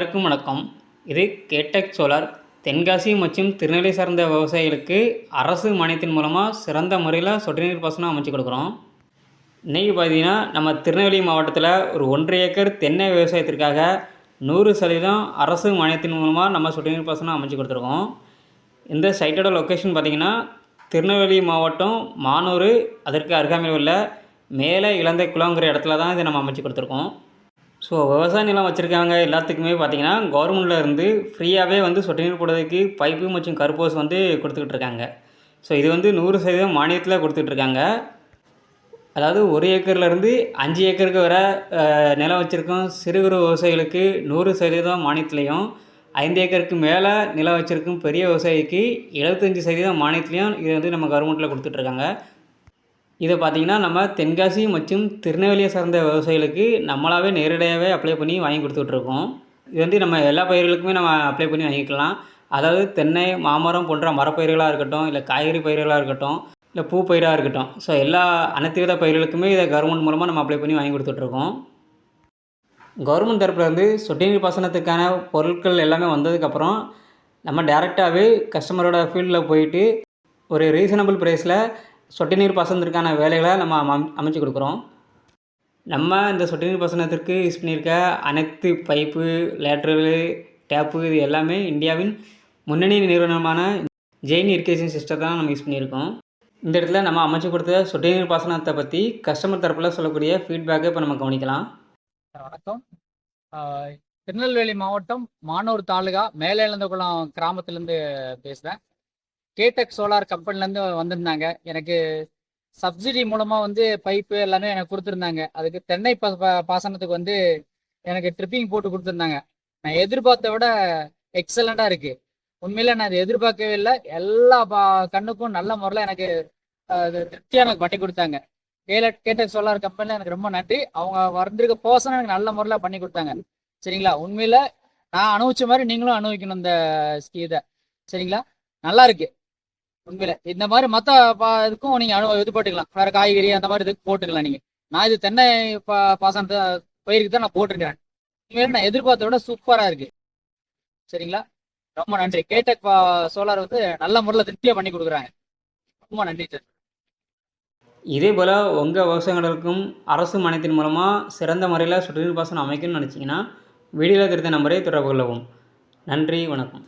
எல்லாருக்கும் வணக்கம். இது கேட்டெக் சோலார். தென்காசி மற்றும் திருநெல்வேலி சார்ந்த விவசாயிகளுக்கு அரசு மானியத்தின் மூலமாக சிறந்த முறையில் சொட்டு நீர் பாசனம் அமைச்சு கொடுக்குறோம். இன்றைக்கி பார்த்தீங்கன்னா நம்ம திருநெல்வேலி மாவட்டத்தில் ஒரு ஒன்றரை ஏக்கர் தென்னை விவசாயத்திற்காக நூறு சதவீதம் அரசு மானியத்தின் மூலமாக நம்ம சொட்டு நீர் பாசனம் அமைச்சு கொடுத்துருக்கோம். இந்த சைட்டோட லொக்கேஷன் பார்த்தீங்கன்னா திருநெல்வேலி மாவட்டம் மானூர் அதற்கு அருகாமையில் உள்ள மேலே இழந்த குளங்கிற இடத்துல தான் இதை நம்ம அமைச்சு கொடுத்துருக்கோம். ஸோ விவசாய நிலம் வச்சுருக்காங்க. எல்லாத்துக்குமே பார்த்தீங்கன்னா கவர்மெண்ட்டில் இருந்து ஃப்ரீயாகவே வந்து சொட்டு நீர் போடுறதுக்கு பைப்பு மற்றும் கருப்போஸ் வந்து கொடுத்துக்கிட்டு இருக்காங்க. ஸோ இது வந்து நூறு சதவீதம் மானியத்தில் கொடுத்துட்டு இருக்காங்க. அதாவது ஒரு ஏக்கர்லேருந்து அஞ்சு ஏக்கருக்கு வர நிலம் வச்சுருக்கோம். சிறு குறு விவசாயிகளுக்கு நூறு சதவீதம் மானியத்துலேயும் ஐந்து ஏக்கருக்கு மேலே நிலம் வச்சுருக்கும் பெரிய விவசாயிக்கு எழுபத்தஞ்சி சதவீதம் மானியத்துலேயும் இது வந்து நம்ம கவர்மெண்ட்டில் கொடுத்துட்ருக்காங்க இதை பார்த்தீங்கன்னா நம்ம தென்காசி மற்றும் திருநெல்வேலியை சார்ந்த விவசாயிகளுக்கு நம்மளாவே நேரடியாகவே அப்ளை பண்ணி வாங்கி கொடுத்துட்ருக்கோம் இது வந்து நம்ம எல்லா பயிர்களுக்குமே நம்ம அப்ளை பண்ணி வாங்கிக்கலாம். அதாவது தென்னை மாமரம் போன்ற மரப்பயிர்களாக இருக்கட்டும் இல்லை காய்கறி பயிர்களாக இருக்கட்டும் இல்லை பூ பயிராக இருக்கட்டும். ஸோ எல்லா அனைத்து வித பயிர்களுக்குமே இதை கவர்மெண்ட் மூலமாக நம்ம அப்ளை பண்ணி வாங்கி கொடுத்துட்ருக்கோம் கவர்மெண்ட் தரப்புலேருந்து சொட்டு நீர் பாசனத்துக்கான பொருட்கள் எல்லாமே வந்ததுக்கப்புறம் நம்ம டேரெக்டாகவே கஸ்டமரோட ஃபீல்டில் போயிட்டு ஒரு ரீசனபிள் ப்ரைஸில் சொட்டு நீர் பாசனத்திற்கான வேலைகளை நம்ம அம் அமைச்சு கொடுக்குறோம். நம்ம இந்த சொட்டு நீர் பாசனத்திற்கு யூஸ் பண்ணியிருக்க அனைத்து பைப்பு லேட்ரலு டேப்பு இது எல்லாமே இந்தியாவின் முன்னணி நிறுவனமான ஜெயின் இரிகேஷன் சிஸ்டத்தை தான் நம்ம யூஸ் பண்ணியிருக்கோம். இந்த இடத்துல நம்ம அமைச்சு கொடுத்த சொட்டு நீர் பாசனத்தை பற்றி கஸ்டமர் தரப்பில் சொல்லக்கூடிய ஃபீட்பேக்கை இப்போ நம்ம கவனிக்கலாம். வணக்கம். திருநெல்வேலி மாவட்டம் மானூர் தாலுகா மேலே குளம் கிராமத்துலேருந்து பேசுகிறேன் கேடெக் சோலார் கம்பெனிலேருந்து வந்திருந்தாங்க. எனக்கு சப்சிடி மூலமாக வந்து பைப்பு எல்லாமே எனக்கு கொடுத்துருந்தாங்க. அதுக்கு தென்னை பா பா- பாசனத்துக்கு வந்து எனக்கு ட்ரிப்பிங் போட்டு கொடுத்துருந்தாங்க. நான் எதிர்பார்த்த விட எக்ஸலண்ட்டாக இருக்குது உண்மையில் நான் அதை எதிர்பார்க்கவே இல்லை. எல்லா பா கண்ணுக்கும் நல்ல முறையில் எனக்கு திருப்தியாக எனக்கு பண்ணி கொடுத்தாங்க. கேல கேட்டக் சோலார் கம்பெனியில் எனக்கு ரொம்ப நன்றி. அவங்க வந்திருக்க போசனம் எனக்கு நல்ல முறையில் பண்ணி கொடுத்தாங்க. சரிங்களா? உண்மையில் நான் அனுபவிச்ச மாதிரி நீங்களும் அனுபவிக்கணும் இந்த ski இதை சரிங்களா? நல்லா இருக்குது உண்மையில. இந்த மாதிரி மற்ற இதுக்கும் நீங்க அனு இது போட்டுக்கலாம். வேற காய்கறி அந்த மாதிரி இதுக்கு போட்டுக்கலாம் நீங்க. நான் இது தென்னை பா பாசனத்து பயிருக்கு தான் நான் போட்டிருக்கிறேன். உண்மையில நான் எதிர்பார்த்த விட சூப்பரா இருக்கு. சரிங்களா? ரொம்ப நன்றி. கேட்டக் சோலார் வந்து நல்ல முறையில் திருப்தியா பண்ணி கொடுக்குறாங்க. ரொம்ப நன்றி சார். இதே போல் உங்கள் விவசாயங்களுக்கும் அரசு மானியத்தின் மூலமாக சிறந்த முறையில் சுற்றுநீர் நீர் பாசனம் அமைக்கணும்னு நினச்சிங்கன்னா வீடியோவில் திருத்த நம்பரை தொடர்பு கொள்ளவும். நன்றி வணக்கம்.